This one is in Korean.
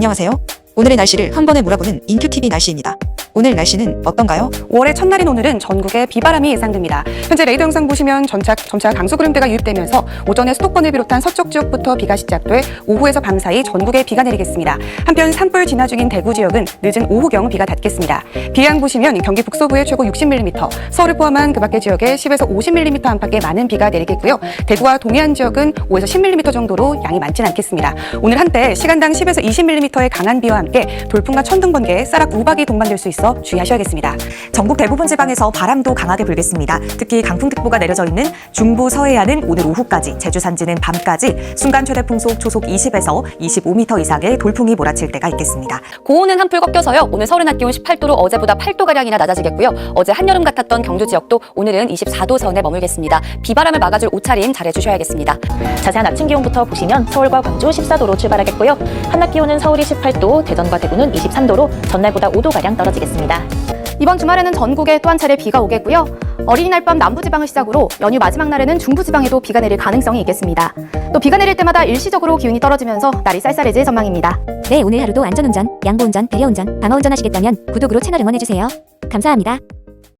안녕하세요. 오늘의 날씨를 한 번에 몰아보는 인큐TV 날씨입니다. 오늘 날씨는 어떤가요? 5월의 첫날인 오늘은 전국에 비바람이 예상됩니다. 현재 레이더 영상 보시면 전차, 점차 강수구름대가 유입되면서 오전에 수도권을 비롯한 서쪽 지역부터 비가 시작돼 오후에서 밤 사이 전국에 비가 내리겠습니다. 한편 산불 진화 중인 대구 지역은 늦은 오후경 비가 닿겠습니다. 비양 보시면 경기 북서부에 최고 60mm, 서울을 포함한 그 밖의 지역에 10에서 50mm 안팎의 많은 비가 내리겠고요. 대구와 동해안 지역은 5에서 10mm 정도로 양이 많진 않겠습니다. 오늘 한때 시간당 10에서 20mm의 강한 비와 함께 돌풍과 천둥 번개에 쌀락 우박이 동반될 수 있어 주의하셔야겠습니다. 전국 대부분 지방에서 바람도 강하게 불겠습니다. 특히 강풍특보가 내려져 있는 중부 서해안은 오늘 오후까지, 제주 산지는 밤까지 순간 최대 풍속 초속 20에서 25m 이상의 돌풍이 몰아칠 때가 있겠습니다. 고온은 한풀 꺾여서요. 오늘 서울은 낮 기온 18도로 어제보다 8도 가량이나 낮아지겠고요. 어제 한여름 같았던 경주 지역도 오늘은 24도 선에 머물겠습니다. 비바람을 막아줄 옷차림 잘해주셔야겠습니다. 자세한 아침 기온부터 보시면 서울과 광주 14도로 출발하겠고요. 한낮 기온은 서울이 18도, 대전과 대구는 23도로 전날보다 5도가량 떨어지겠습니다. 이번 주말에는 전국에 또 한 차례 비가 오겠고요. 어린이날 밤 남부지방을 시작으로 연휴 마지막 날에는 중부지방에도 비가 내릴 가능성이 있겠습니다. 또 비가 내릴 때마다 일시적으로 기온이 떨어지면서 날이 쌀쌀해질 전망입니다. 네, 오늘 하루도 안전운전, 양보운전, 배려운전, 방어운전 하시겠다면 구독으로 채널 응원해주세요. 감사합니다.